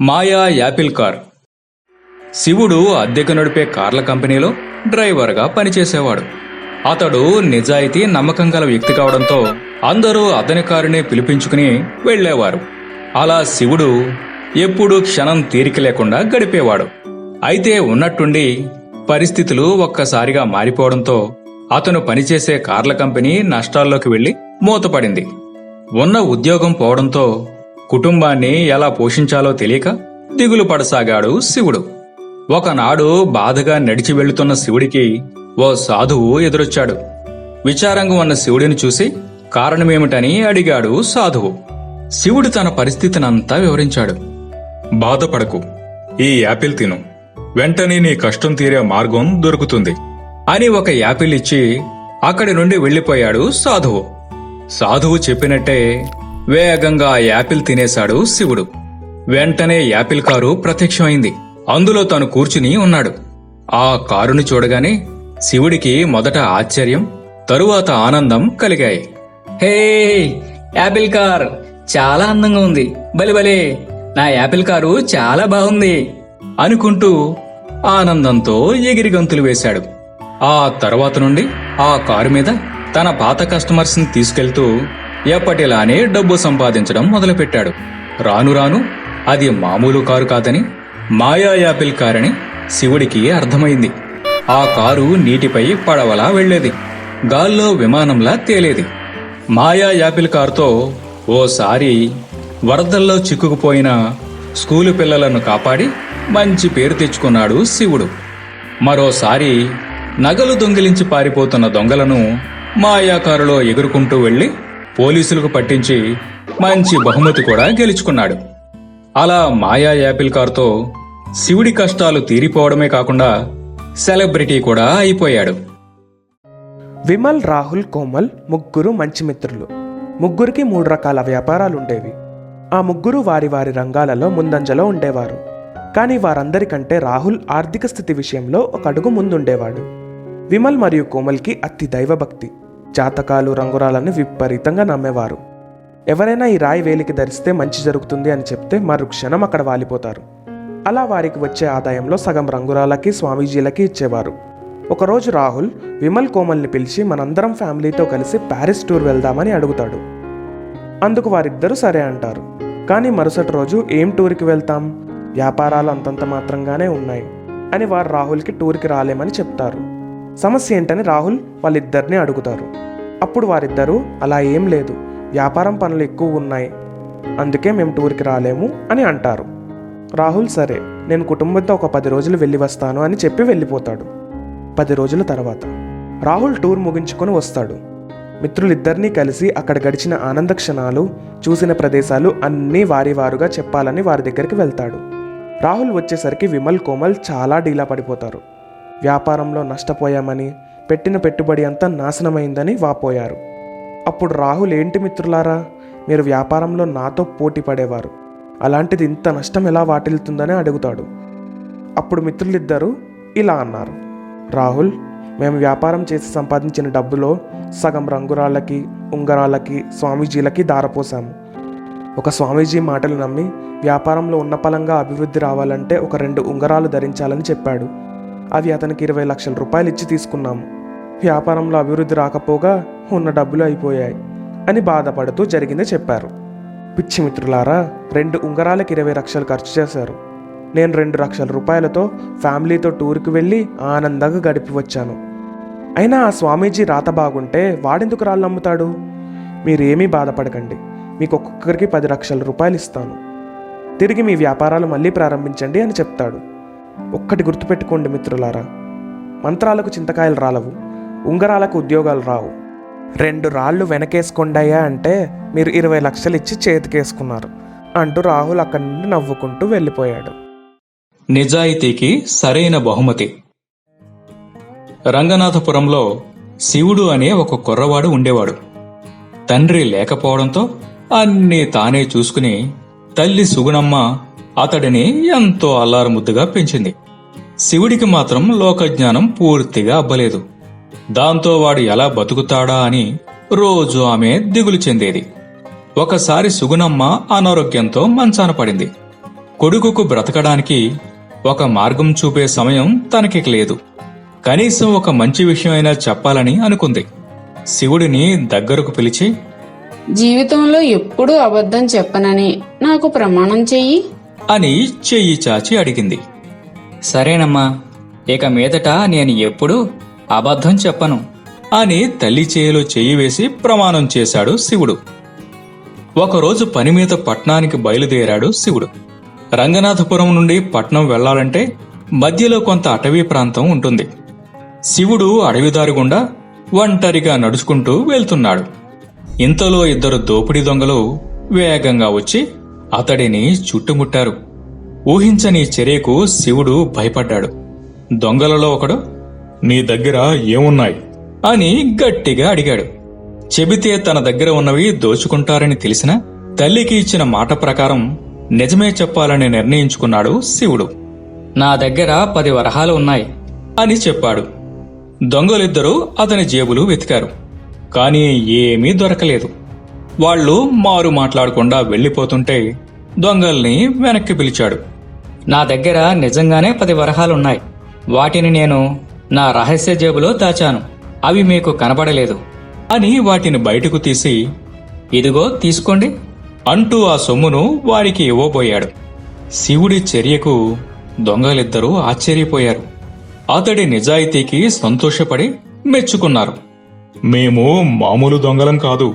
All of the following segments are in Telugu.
మాయా యాపిల్ కార్. శివుడు అద్దెకు నడిపే కార్ల కంపెనీలో డ్రైవర్గా పనిచేసేవాడు. అతడు నిజాయితీ నమ్మకం గల వ్యక్తి కావడంతో అందరూ అతని కారునే పిలిపించుకుని వెళ్ళేవారు. అలా శివుడు ఎప్పుడూ క్షణం తీరిక లేకుండా గడిపేవాడు. అయితే ఉన్నట్టుండి పరిస్థితులు ఒక్కసారిగా మారిపోవడంతో అతను పనిచేసే కార్ల కంపెనీ నష్టాల్లోకి వెళ్ళి మూతపడింది. ఉన్న ఉద్యోగం పోవడంతో కుటుంబాన్ని ఎలా పోషించాలో తెలియక దిగులు పడసాగాడు శివుడు. ఒకనాడు బాధగా నడిచి వెళుతున్న శివుడికి ఓ సాధువు ఎదురొచ్చాడు. విచారంగా ఉన్న శివుడిని చూసి కారణమేమిటని అడిగాడు సాధువు. శివుడు తన పరిస్థితినంతా వివరించాడు. బాధపడకు ఈ యాపిల్ తిను. వెంటనే నీ కష్టం తీరే మార్గం దొరుకుతుంది అని ఒక యాపిల్ ఇచ్చి అక్కడి నుండి వెళ్ళిపోయాడు సాధువు. సాధువు చెప్పినట్టే వేగంగా ఆ యాపిల్ తినేశాడు శివుడు. వెంటనే యాపిల్ కారు ప్రత్యక్షమైంది. అందులో తను కూర్చుని ఉన్నాడు. ఆ కారుని చూడగానే శివుడికి మొదట ఆశ్చర్యం తరువాత ఆనందం కలిగాయి. హే యాపిల్ కార్ చాలా అందంగా ఉంది. బలి బలే నా యాపిల్ కారు చాలా బాగుంది అనుకుంటూ ఆనందంతో ఎగిరి గంతులు వేశాడు. ఆ తర్వాత నుండి ఆ కారు మీద తన పాత కస్టమర్స్ని తీసుకెళ్తూ ఎప్పటిలానే డబ్బు సంపాదించడం మొదలుపెట్టాడు. రాను రాను అది మామూలు కారు కాదని మాయా యాపిల్ కారని శివుడికి అర్థమైంది. ఆ కారు నీటిపై పడవలా వెళ్ళేది గాల్లో విమానంలా తేలేది. మాయా యాపిల్ కారుతో ఓసారి వరదల్లో చిక్కుకుపోయిన స్కూలు పిల్లలను కాపాడి మంచి పేరు తెచ్చుకున్నాడు శివుడు. మరోసారి నగలు దొంగిలించి పారిపోతున్న దొంగలను మాయాకారులో ఎగురుకుంటూ వెళ్ళి పోలీసులకు పట్టించి మంచి బహుమతి కూడా గెలుచుకున్నాడు. అలా మాయా యాపిల్ కారుతో శివుడి కష్టాలు తీరిపోవడమే కాకుండా సెలబ్రిటీ కూడా అయిపోయాడు. విమల్ రాహుల్ కోమల్ ముగ్గురు మంచి మిత్రులు. ముగ్గురికి మూడు రకాల వ్యాపారాలు ఉండేవి ఆ ముగ్గురు వారి వారి రంగాలలో ముందంజలో ఉండేవారు. కానీ వారందరికంటే రాహుల్ ఆర్థిక స్థితి విషయంలో ఒక అడుగు ముందుండేవాడు. విమల్ మరియు కోమల్కి అతి దైవభక్తి. జాతకాలు రంగురాలని విపరీతంగా నమ్మేవారు. ఎవరైనా ఈ రాయి వేలికి ధరిస్తే మంచి జరుగుతుంది అని చెప్తే మరు క్షణం అక్కడ వాలిపోతారు. అలా వారికి వచ్చే ఆదాయంలో సగం రంగురాలకి స్వామీజీలకి ఇచ్చేవారు. ఒకరోజు రాహుల్ విమల్ కోమల్ని పిలిచి మనందరం ఫ్యామిలీతో కలిసి ప్యారిస్ టూర్ వెళ్దామని అడుగుతాడు. అందుకు వారిద్దరూ సరే అంటారు. కానీ మరుసటి రోజు ఏం టూర్కి వెళ్తాం? వ్యాపారాలు అంతంత మాత్రంగానే ఉన్నాయి అని వారు రాహుల్కి టూర్కి రాలేమని చెప్తారు. సమస్య ఏంటని రాహుల్ వాళ్ళిద్దరిని అడుగుతారు. అప్పుడు వారిద్దరూ అలా ఏం లేదు. వ్యాపారం పనులు ఎక్కువ ఉన్నాయి. అందుకే మేము టూర్కి రాలేము అని అంటారు. రాహుల్ సరే నేను కుటుంబంతో ఒక పది రోజులు వెళ్ళి వస్తాను అని చెప్పి వెళ్ళిపోతాడు. పది రోజుల తర్వాత రాహుల్ టూర్ ముగించుకొని వస్తాడు. మిత్రులిద్దరినీ కలిసి అక్కడ గడిచిన ఆనంద క్షణాలు చూసిన ప్రదేశాలు అన్నీ వారి వారుగా చెప్పాలని వారి దగ్గరికి వెళ్తాడు. రాహుల్ వచ్చేసరికి విమల్ కోమల్ చాలా డీలా పడిపోతారు. వ్యాపారంలో నష్టపోయామని పెట్టిన పెట్టుబడి అంతా నాశనమైందని వాపోయారు. అప్పుడు రాహుల్ ఏంటి మిత్రులారా మీరు వ్యాపారంలో నాతో పోటీ పడేవారు. అలాంటిది ఇంత నష్టం ఎలా వాటిల్తుందని అడుగుతాడు. అప్పుడు మిత్రులిద్దరూ ఇలా అన్నారు. రాహుల్ మేము వ్యాపారం చేసి సంపాదించిన డబ్బులో సగం రంగురాళ్ళకి ఉంగరాలకి స్వామీజీలకి దారపోసాము ఒక స్వామీజీ మాటలు నమ్మి వ్యాపారంలో ఉన్నపలంగా అభివృద్ధి రావాలంటే ఒక రెండు ఉంగరాలు ధరించాలని చెప్పాడు. అవి అతనికి ఇరవై లక్షల రూపాయలు ఇచ్చి తీసుకున్నాము. వ్యాపారంలో అభివృద్ధి రాకపోగా ఉన్న డబ్బులు అయిపోయాయి అని బాధపడుతూ జరిగింది చెప్పారు. పిచ్చి మిత్రులారా రెండు ఉంగరాలకు ఇరవై లక్షలు ఖర్చు చేశారు. నేను రెండు లక్షల రూపాయలతో ఫ్యామిలీతో టూర్కి వెళ్ళి ఆనందంగా గడిపి వచ్చాను. అయినా ఆ స్వామీజీ రాత బాగుంటే వాడెందుకు రాళ్ళు నమ్ముతాడు? మీరేమీ బాధపడకండి. మీకు ఒక్కొక్కరికి పది లక్షల రూపాయలు ఇస్తాను. తిరిగి మీ వ్యాపారాలు మళ్ళీ ప్రారంభించండి అని చెప్తాడు. ఒక్కటి గుర్తుపెట్టుకోండి మిత్రులారా మంత్రాలకు చింతకాయలు రాలవు ఉంగరాలకు ఉద్యోగాలు రావు. రెండు రాళ్ళు వెనకేసుకొండాయా అంటే మీరు ఇరవై లక్షలు ఇచ్చి చేతికేసుకున్నారు అంటూ రాహుల్ అక్కడి నుండి నవ్వుకుంటూ వెళ్ళిపోయాడు. నిజాయితీకి సరైన బహుమతి. రంగనాథపురంలో శివుడు అనే ఒక కుర్రవాడు ఉండేవాడు. తండ్రి లేకపోవడంతో అన్నీ తానే చూసుకుని తల్లి సుగుణమ్మ అతడిని ఎంతో అల్లారముద్దుగా పెంచింది. శివుడికి మాత్రం లోకజ్ఞానం పూర్తిగా అబ్బలేదు. దాంతో వాడు ఎలా బతుకుతాడా అని రోజు ఆమె దిగులు చెందేది. ఒకసారి సుగుణమ్మ అనారోగ్యంతో మంచాన పడింది. కొడుకుకు బ్రతకడానికి ఒక మార్గం చూపే సమయం తనకి లేదు. కనీసం ఒక మంచి విషయం అయినా చెప్పాలని అనుకుంది. శివుడిని దగ్గరకు పిలిచి జీవితంలో ఎప్పుడూ అబద్ధం చెప్పనని నాకు ప్రమాణం చెయ్యి. అని చెయ్యి చాచి అడిగింది. సరేనమ్మా ఇక మీదట నేను ఎప్పుడూ అబద్ధం చెప్పను అని తల్లి చేయిలో చెయ్యి వేసి ప్రమాణం చేశాడు శివుడు. ఒకరోజు పని మీద పట్నానికి బయలుదేరాడు శివుడు. రంగనాథపురం నుండి పట్నం వెళ్ళాలంటే మధ్యలో కొంత అటవీ ప్రాంతం ఉంటుంది. శివుడు అడవిదారి గుండా ఒంటరిగా నడుచుకుంటూ వెళ్తున్నాడు. ఇంతలో ఇద్దరు దోపిడీ దొంగలు వేగంగా వచ్చి అతడిని చుట్టుముట్టారు. ఊహించని చర్యకు శివుడు భయపడ్డాడు. దొంగలలో ఒకడు? నీ దగ్గర ఏమున్నాయి? అని గట్టిగా అడిగాడు. చెబితే తన దగ్గర ఉన్నవి దోచుకుంటారని తెలిసిన తల్లికి ఇచ్చిన మాట ప్రకారం నిజమే చెప్పాలని నిర్ణయించుకున్నాడు శివుడు. నా దగ్గర పది వరహాలు ఉన్నాయి అని చెప్పాడు. దొంగలిద్దరూ అతని జేబులు వెతికారు. కానీ ఏమీ దొరకలేదు. వాళ్ళు మారు మాట్లాడకుండా వెళ్ళిపోతుంటే దొంగల్ని వెనక్కి పిలిచాడు. నా దగ్గర నిజంగానే పది వరహాలున్నాయి. వాటిని నేను నా రహస్య జేబులో దాచాను. అవి మీకు కనబడలేదు. అని వాటిని బయటకు తీసి ఇదిగో తీసుకోండి అంటూ ఆ సొమ్మును వారికి ఇవ్వబోయాడు. శివుడి చర్యకు దొంగలిద్దరూ ఆశ్చర్యపోయారు. అతడి నిజాయితీకి సంతోషపడి మెచ్చుకున్నారు. మేము మామూలు దొంగలం కాదు.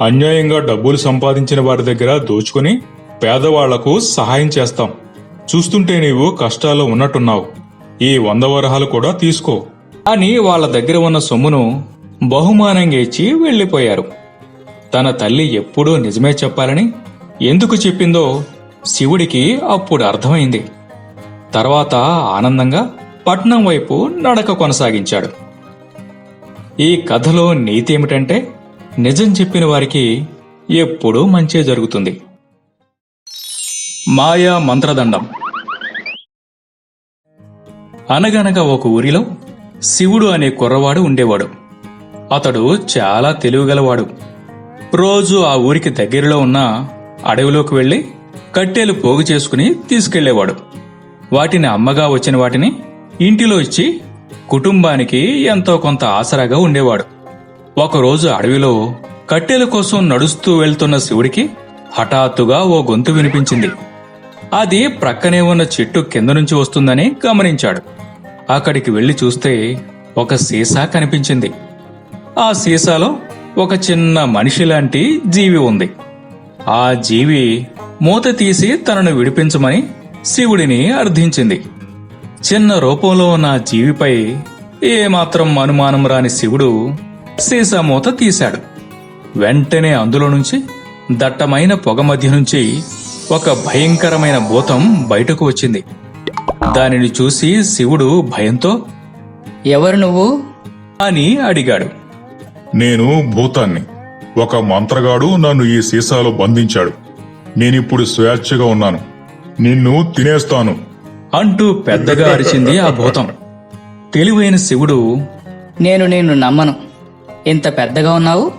అన్యాయంగా డబ్బులు సంపాదించిన వారి దగ్గర దోచుకుని పేదవాళ్ళకు సహాయం చేస్తాం. చూస్తుంటే నీవు కష్టాల్లో ఉన్నట్టున్నావు. ఈ వంద వరహాలు కూడా తీసుకో. అని వాళ్ళ దగ్గర ఉన్న సొమ్మును బహుమానంగా ఇచ్చి వెళ్ళిపోయారు తన తల్లి ఎప్పుడూ నిజమే చెప్పాలని ఎందుకు చెప్పిందో శివుడికి అప్పుడు అర్థమైంది. తర్వాత ఆనందంగా పట్నం వైపు నడక కొనసాగించాడు. ఈ కథలో నీతి ఏమిటంటే నిజం చెప్పిన వారికి ఎప్పుడూ మంచే జరుగుతుంది. మాయా మంత్రదండం. అనగనగా ఒక ఊరిలో శివుడు అనే కుర్రవాడు ఉండేవాడు. అతడు చాలా తెలివిగలవాడు. రోజు ఆ ఊరికి దగ్గరలో ఉన్న అడవిలోకి వెళ్ళి కట్టెలు పోగు చేసుకుని తీసుకెళ్ళేవాడు. వాటిని అమ్మగా వచ్చిన వాటిని ఇంటిలో ఇచ్చి కుటుంబానికి ఎంతో కొంత ఆసరాగా ఉండేవాడు. ఒకరోజు అడవిలో కట్టెల కోసం నడుస్తూ వెళ్తున్న శివుడికి హఠాత్తుగా ఓ గొంతు వినిపించింది. అది ప్రక్కనే ఉన్న చెట్టు కింద నుంచి వస్తుందని గమనించాడు. అక్కడికి వెళ్ళి చూస్తే ఒక సీసా కనిపించింది. ఆ సీసాలో ఒక చిన్న మనిషి లాంటి జీవి ఉంది. ఆ జీవి మూత తీసి తనను విడిపించమని శివుడిని అర్థించింది. చిన్న రూపంలో ఉన్న జీవిపై ఏమాత్రం అనుమానం రాని శివుడు సీసా మూత తీశాడు. వెంటనే అందులో నుంచి దట్టమైన పొగ మధ్య నుంచి ఒక భయంకరమైన భూతం బయటకు వచ్చింది. దానిని చూసి శివుడు భయంతో ఎవరు నువ్వు? అని అడిగాడు. నేను భూతాన్ని. ఒక మంత్రగాడు నన్ను ఈ సీసాలో బంధించాడు. నేనిప్పుడు స్వేచ్ఛగా ఉన్నాను. నిన్ను తినేస్తాను. అంటూ పెద్దగా అరిచింది ఆ భూతం. తెలివైన శివుడు నేను నిన్ను నమ్మను. ఇంత పెద్దగా ఉన్నావు?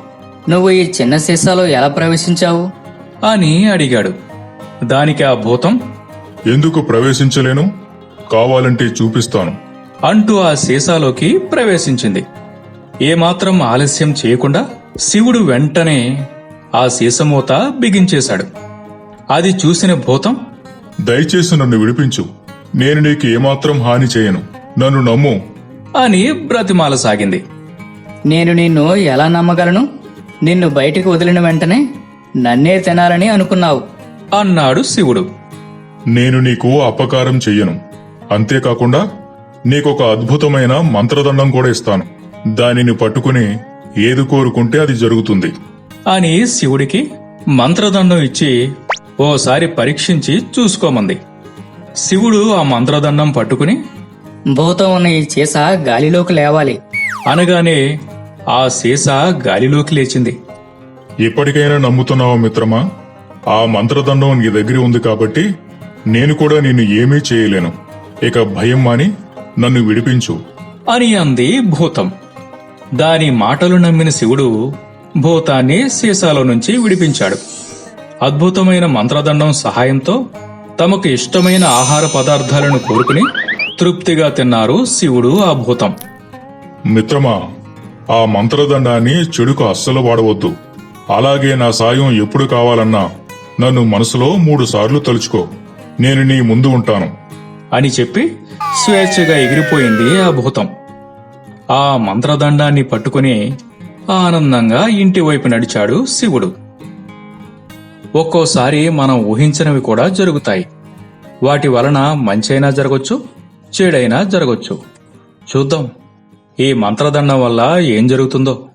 నువ్వు ఈ చిన్న సీసాలో ఎలా ప్రవేశించావు? అని అడిగాడు. దానికి ఆ భూతం? ఎందుకు ప్రవేశించలేను? కావాలంటే చూపిస్తాను. అంటూ ఆ సీసాలోకి ప్రవేశించింది. ఏమాత్రం ఆలస్యం చేయకుండా శివుడు వెంటనే ఆ సీసమూత బిగించేశాడు. అది చూసిన భూతం? దయచేసి నన్ను విడిపించు. నేను నీకు ఏమాత్రం హాని చేయను. నన్ను నమ్ము. అని బ్రతిమాల సాగింది. నేను నిన్ను ఎలా నమ్మగలను? నిన్ను బయటికి వదిలిన వెంటనే నన్నే తినాలని అనుకున్నావు. అన్నాడు శివుడు. నేను నీకు అపకారం చెయ్యను. అంతేకాకుండా నీకొక అద్భుతమైన మంత్రదండం కూడా ఇస్తాను. దానిని పట్టుకుని ఏది కోరుకుంటే అది జరుగుతుంది. అని శివుడికి మంత్రదండం ఇచ్చి ఓసారి పరీక్షించి చూసుకోమంది. శివుడు ఆ మంత్రదండం పట్టుకుని భూతం ఉన్న ఈ చీస గాలిలోకి లేవాలి. అనగానే ఆ సీసా గాలిలోకి లేచింది. ఇప్పటికైనా నమ్ముతున్నావా మిత్రమా? ఆ మంత్రదండం నీ దగ్గర ఉంది కాబట్టి నేను కూడా నిన్ను ఏమీ చేయలేను. ఇక భయం మాని నన్ను విడిపించు. అని అంది భూతం. దాని మాటలు నమ్మిన శివుడు భూతాన్ని సీసాలో నుంచి విడిపించాడు. అద్భుతమైన మంత్రదండం సహాయంతో తమకు ఇష్టమైన ఆహార పదార్థాలను కోరుకుని తృప్తిగా తిన్నారు శివుడు ఆ భూతం. మిత్రమా ఆ మంత్రదండాన్ని చెడుకు అస్సలు వాడవద్దు. అలాగే నా సాయం ఎప్పుడు కావాలన్నా నన్ను మనసులో మూడు సార్లు తలుచుకో. నేను నీ ముందు ఉంటాను. అని చెప్పి స్వేచ్ఛగా ఎగిరిపోయింది ఆ భూతం. ఆ మంత్రదండాన్ని పట్టుకుని ఆనందంగా ఇంటి వైపు నడిచాడు శివుడు. ఒక్కోసారి మనం ఊహించినవి కూడా జరుగుతాయి. వాటి వలన మంచైనా జరగొచ్చు చెడైనా జరగొచ్చు. చూద్దాం ఈ మంత్రదండం వల్ల ఏం జరుగుతుందో.